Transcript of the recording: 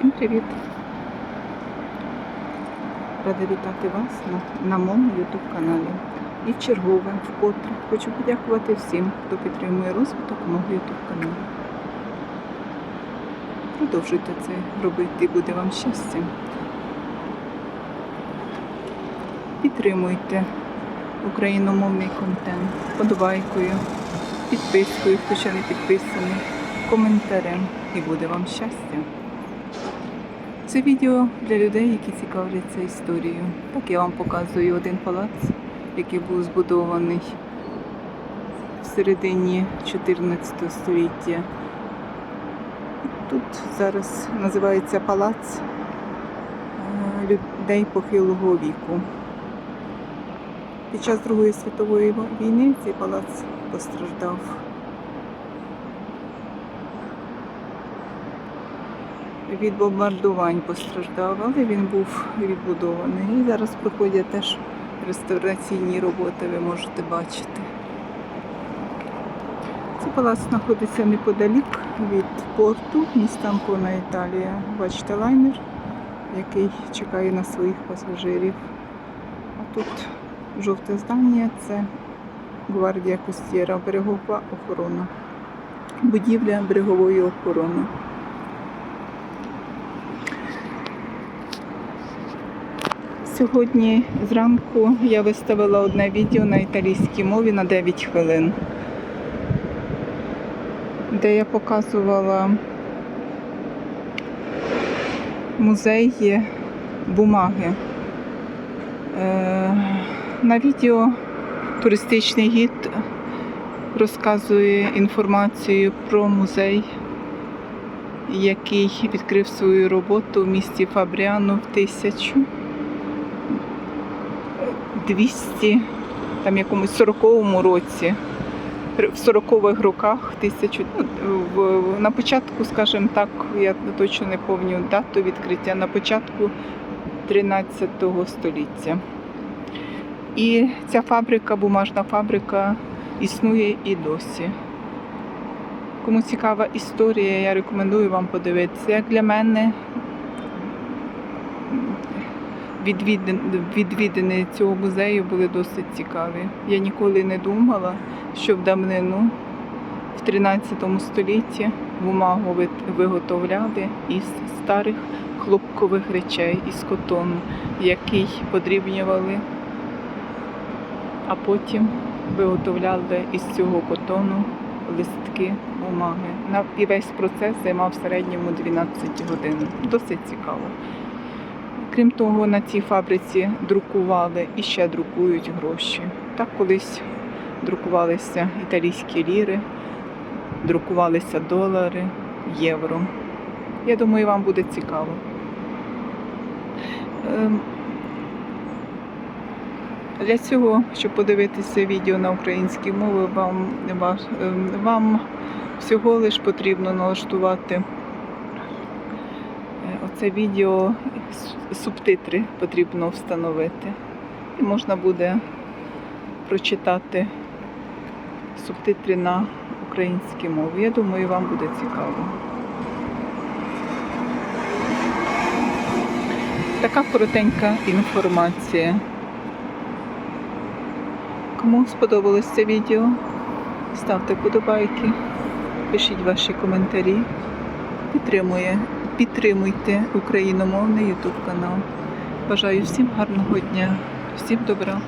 Всім привіт! Рада вітати вас на, на моєму YouTube каналі. І в чергове, вкотре хочу подякувати всім, хто підтримує розвиток мого YouTube каналу. Продовжуйте це робити буде вам щастя. Підтримуйте україномовний контент подобайкою, підпискою, хто ще не підписаний, коментарем і буде вам щастя. Це відео для людей, які цікавляться історією. Так я вам показую один палац, який був збудований в середині 14 століття. Тут зараз називається палац е, людей похилого віку. Під час Другої світової війни цей палац постраждав. Від бомбардувань постраждав, але він був відбудований. І зараз проходять теж реставраційні роботи, ви можете бачити. Цей палац знаходиться неподалік від порту, міста Анкона, Італія. Бачите лайнер, який чекає на своїх пасажирів. А тут жовте здання це гвардія Костєра, берегова охорона, будівля берегової охорони. Сьогодні зранку я виставила одне відео на італійській мові на 9 хвилин, де я показувала музей бумаги. Е, На відео туристичний гід розказує інформацію про музей, який відкрив свою роботу в місті Фабріано в 1000 200, там якомусь 40-му році, в 40-х роках, тисячу, ну, на початку, скажімо так, я точно не пам'ятаю дату відкриття, на початку 13 століття. І ця фабрика, бумажна фабрика, існує і досі. Кому цікава історія, я рекомендую вам подивитися. Як для мене, відвідини, цього музею були досить цікаві. Я ніколи не думала, що в давнину, в 13 столітті, бумагу виготовляли із старих хлопкових речей, із котону, який подрібнювали, а потім виготовляли із цього котону листки бумаги. І весь процес займав в середньому 12 годин. Досить цікаво. Крім того, на цій фабриці друкували і ще друкують гроші. Так колись друкувалися італійські ліри, друкувалися долари, євро. Я думаю, вам буде цікаво. Ем, Для цього, щоб подивитися відео на українській мові, вам, ем, вам всього лиш потрібно налаштувати е, оце відео, субтитри потрібно встановити. І можна буде прочитати субтитри на українській мові. Я думаю, вам буде цікаво. Така коротенька інформація. Кому сподобалось це відео, ставте подобайки, пишіть ваші коментарі, підтримує, підтримуйте україномовний YouTube канал. Бажаю всім гарного дня, всім добра.